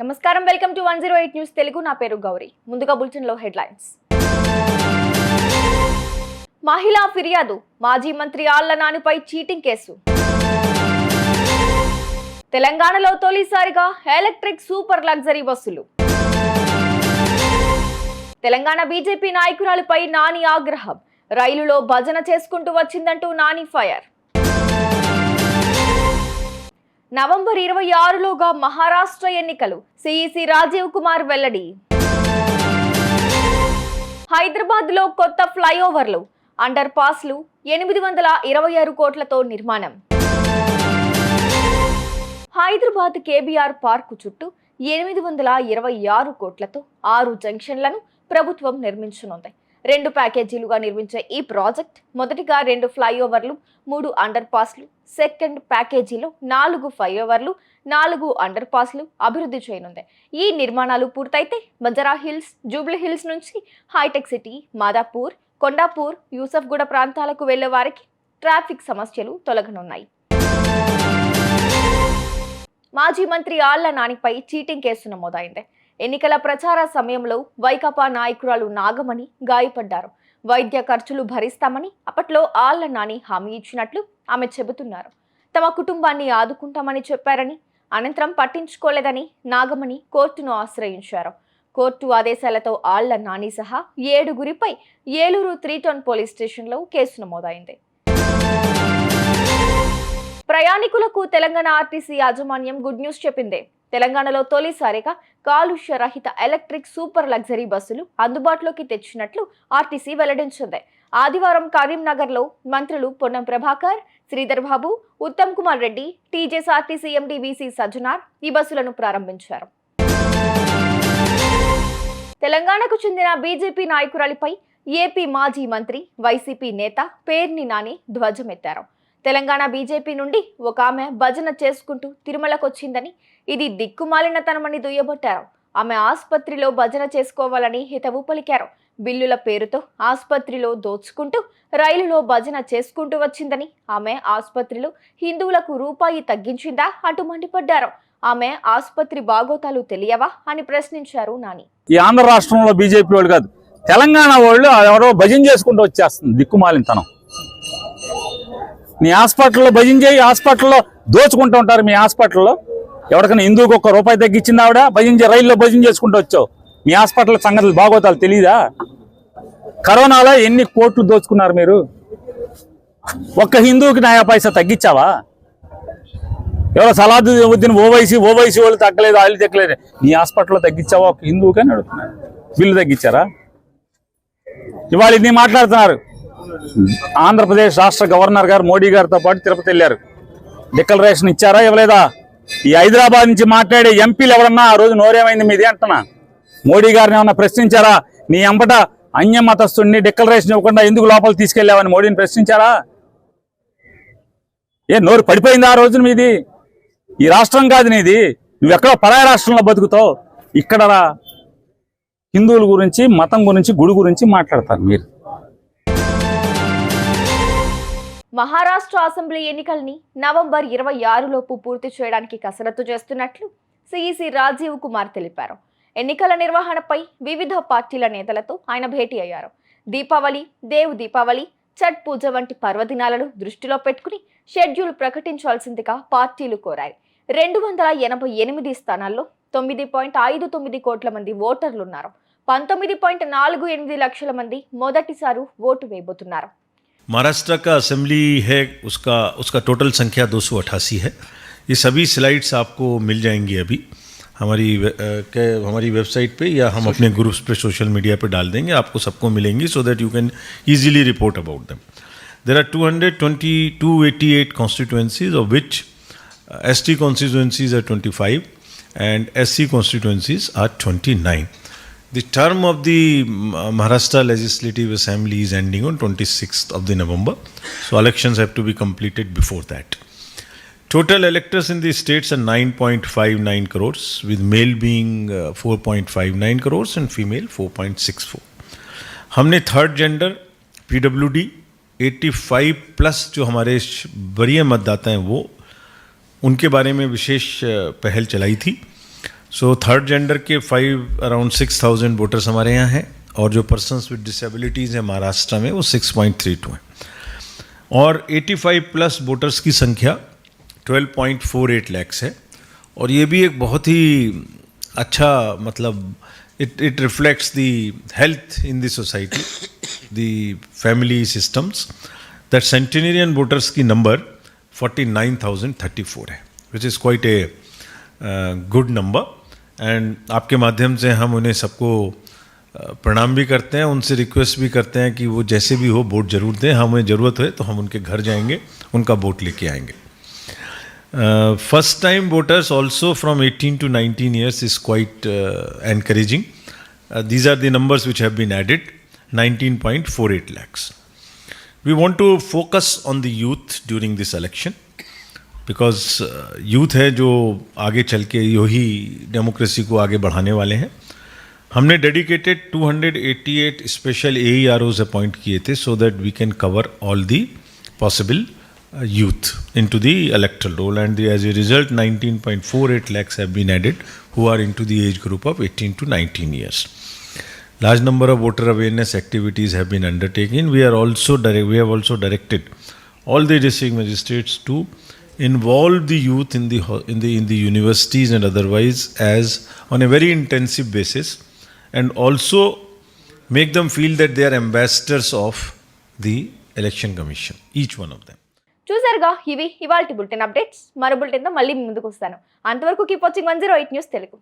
నమస్కారం welcome to one zero eight news Telugu. నా పేరు గౌరీ. ముందుగా బులెటిన్లో హెడ్లైన్స్. మహిళా ఫిర్యాదు మాజీ మంత్రి ఆళ్ళ నానిపై చీటింగ్ కేసు. తెలంగాణలో తొలిసారిగా ఎలక్ట్రిక్ సూపర్ లగ్జరీ బస్సులు. తెలంగాణ బీజేపీ నాయకురాలిపై నాని ఆగ్రహం. రైలులో భజన చేసుకుంటూ వచ్చిందంటూ నాని ఫైర్. నవంబర్ ఇరవై ఆరులోగా మహారాష్ట్ర ఎన్నికలు. సిఈసి రాజీవ్ కుమార్ వెల్లడి. హైదరాబాద్లో కొత్త ఫ్లైఓవర్లు. అండర్ పాస్లు ఎనిమిది వందల ఇరవై ఆరు కోట్లతో నిర్మాణం. హైదరాబాద్ కేబీఆర్ పార్కు చుట్టూ ఎనిమిది వందల ఇరవై ఆరు కోట్లతో ఆరు జంక్షన్లను ప్రభుత్వం నిర్మించనుంది. రెండు ప్యాకేజీలుగా నిర్మించే ఈ ప్రాజెక్ట్. మొదటిగా రెండు ఫ్లైఓవర్లు మూడు అండర్ పాస్లు సెకండ్ ప్యాకేజీలో నాలుగు ఫ్లైఓవర్లు నాలుగు అండర్ పాస్లు అభివృద్ధి చేయనుంది. ఈ నిర్మాణాలు పూర్తయితే బంజారా హిల్స్ జూబ్లీ హిల్స్ నుంచి హైటెక్ సిటీ మాదాపూర్ కొండాపూర్ యూసఫ్గూడ ప్రాంతాలకు వెళ్ళే వారికి ట్రాఫిక్ సమస్యలు తొలగనున్నాయి. మాజీ మంత్రి ఆళ్ళ నానిపై చీటింగ్ కేసు నమోదైంది. ఎన్నికల ప్రచార సమయంలో వైకాపా నాయకురాలు నాగమణి గాయపడ్డారు. వైద్య ఖర్చులు భరిస్తామని అప్పట్లో ఆళ్ళ నాని హామీ ఇచ్చినట్లు ఆమె చెబుతున్నారు. తమ కుటుంబాన్ని ఆదుకుంటామని చెప్పారని అనంతరం పట్టించుకోలేదని నాగమణి కోర్టును ఆశ్రయించారు. కోర్టు ఆదేశాలతో ఆళ్ళ నాని సహా ఏడుగురిపై ఏలూరు త్రీటౌన్ పోలీస్ స్టేషన్లో కేసు నమోదైంది. ప్రయాణికులకు తెలంగాణ ఆర్టీసీ యాజమాన్యం గుడ్ న్యూస్ చెప్పింది. తెలంగాణలో తొలిసారిగా కాలుష్య రహిత ఎలక్ట్రిక్ సూపర్ లగ్జరీ బస్సులు అందుబాటులోకి తెచ్చినట్లు ఆర్టీసీ వెల్లడించింది. ఆదివారం కరీంనగర్లో మంత్రులు Ponnam Prabhakar Sridhar Babu Uttam Kumar Reddy TJSRTC MD VC Sajjanar ఈ బస్సులను ప్రారంభించారు. తెలంగాణకు చెందిన బీజేపీ నాయకురాలిపై ఏపీ మాజీ మంత్రి వైసీపీ నేత పేర్ని నాని ధ్వజమెత్తారు. తెలంగాణ బీజేపీ నుండి ఒక ఆమె భజన చేసుకుంటూ తిరుమలకొచ్చిందని ఇది దిక్కుమాలినతనమని దుయ్యబట్టారు. ఆమె ఆసుపత్రిలో భజన చేసుకోవాలని హితవు పలికారు. బిల్లుల పేరుతో ఆసుపత్రిలో దోచుకుంటూ రైలులో భజన చేసుకుంటూ వచ్చిందని ఆమె ఆసుపత్రిలో హిందువులకు రూపాయి తగ్గించిందా అంటూ మండిపడ్డారు. ఆమె ఆసుపత్రి బాగోతాలు తెలియవా అని ప్రశ్నించారు నాని. ఈ ఆంధ్ర రాష్ట్రంలో బీజేపీ వాళ్ళు కాదు తెలంగాణ వాళ్ళు ఎవరో భజన చేసుకుంటూ వచ్చేస్తుంది దిక్కుమాలినతనం. నీ హాస్పిటల్లో భజన చేయి హాస్పిటల్లో దోచుకుంటూ ఉంటారు మీ హాస్పిటల్లో. ఎవరికైనా హిందూకి ఒక్క రూపాయి తగ్గించింది ఆవిడ భజన చే- రైల్లో భజన చేసుకుంటూ వచ్చావు. మీ హాస్పిటల్ సంగతులు బాగోతాలు తెలీదా? కరోనాలో ఎన్ని కోట్లు దోచుకున్నారు మీరు? ఒక్క హిందూకి నయా పైసా తగ్గించావా ఎవరో సలాదు ఉద్దీన్ ఓవైసీ ఓవైసీ వాళ్ళు తగ్గలేదు వాళ్ళు తగ్గలేదు. నీ హాస్పిటల్లో తగ్గించావా ఒక హిందూకని అడుగుతున్నారు బిల్లు తగ్గించారా ఇవాళ ఇన్ని మాట్లాడుతున్నారు. ఆంధ్రప్రదేశ్ రాష్ట్ర గవర్నర్ గారు మోడీ గారితో పాటు తిరుపతి వెళ్ళారు. డిక్లరేషన్ ఇచ్చారా ఇవ్వలేదా? ఈ హైదరాబాద్ నుంచి మాట్లాడే ఎంపీలు ఎవరన్నా ఆ రోజు నోరేమైంది మీది అంటున్నా? మోడీ గారిని ఏమన్నా ప్రశ్నించారా? నీ అంబట అన్య మతస్థుడిని డిక్లరేషన్ ఇవ్వకుండా ఎందుకు లోపల తీసుకెళ్ళావని మోడీని ప్రశ్నించారా? ఏ నోరు పడిపోయింది ఆ రోజున మీది? ఈ రాష్ట్రం కాదు నీది. నువ్వు ఎక్కడో పరాయ రాష్ట్రంలో బతుకుతావు. ఇక్కడ హిందువుల గురించి మతం గురించి గుడి గురించి మాట్లాడతారు మీరు. మహారాష్ట్ర అసెంబ్లీ ఎన్నికల్ని నవంబర్ ఇరవై ఆరులోపు పూర్తి చేయడానికి కసరత్తు చేస్తున్నట్లు సిఈసి రాజీవ్ కుమార్ తెలిపారు. ఎన్నికల నిర్వహణపై వివిధ పార్టీల నేతలతో ఆయన భేటీ అయ్యారు. దీపావళి దేవ్ దీపావళి ఛట్ పూజ వంటి పర్వదినాలను దృష్టిలో పెట్టుకుని షెడ్యూల్ ప్రకటించాల్సిందిగా పార్టీలు కోరాయి. రెండు వందల ఎనభై ఎనిమిది స్థానాల్లో తొమ్మిది పాయింట్ ఐదు తొమ్మిది కోట్ల మంది ఓటర్లున్నారు. పంతొమ్మిది పాయింట్ నాలుగు ఎనిమిది లక్షల మంది మొదటిసారి ఓటు వేయబోతున్నారు. महाराष्ट्र का असेंबली है उसका उसका टोटल संख्या दो सौ अठासी है। ये सभी स्लाइड्स आपको मिल जाएँगी अभी। हमारी वे- के हमारी वेबसाइट पे या हम अपने ग्रुप्स पे सोशल मीडिया पे डाल देंगे आपको सबको मिलेंगी so that you can easily report about them there are two hundred them. There are 220 288 constituencies of which uh, st constituencies are 25 and sc constituencies are 29 the term of the mm, uh, Maharashtra Legislative Assembly is ending on 26th of the November, so elections have to be completed before that. Total electors in the states are 9.59 crores, with male being uh, 4.59 crores and female 4.64. हमने third gender PWD 85 plus जो हमारे वरीय मतदाता हैं वो उनके बारे में विशेष पहल चलाई थी सो थर्ड जेंडर के five around six thousand voters हमारे यहाँ हैं और जो पर्सनस विद डिसेबिलिटीज़ हैं महाराष्ट्र में वो सिक्स पॉइंट थ्री टू हैं। और 85 प्लस वोटर्स की संख्या 12.48 लैक्स है। और ये भी एक बहुत ही अच्छा मतलब it it reflects the health in the society the family systems that centenarian voters की नंबर 49,034 है which is quite a good number and आपके माध्यम से हम उन्हें सबको प्रणाम भी करते हैं, उनसे रिक्वेस्ट भी करते हैं कि वो जैसे भी हो वोट ज़रूर दें। हमें ज़रूरत है तो हम उनके घर जाएँगे, उनका वोट लेके आएँगे। First time voters also from 18 to 19 years is quite encouraging these are the numbers which have been added 19.48 lakhs. We want to focus on the youth during this election. Because youth है जो आगे चल के यही democracy को आगे बढ़ाने वाले हैं। हमने dedicated 288 special A E R Os appoint किए थे so that we can cover all the possible youth into the electoral roll and as a result nineteen point four eight lakhs have been added who are into the age group of 18 to 19 years large number of voter awareness activities have been undertaken we are also we have also directed all the district magistrates to involve the youth in the in the in the universities and otherwise as on a very intensive basis, and also make them feel that they are ambassadors of the election commission. Each one of them. చూసారుగా ఇవి ఇవాల్టి bulletin updates మరో బులెటిన్తో మళ్ళీ ముందుకు వస్తాను అంతవరకు keep watching one zero eight news Telugu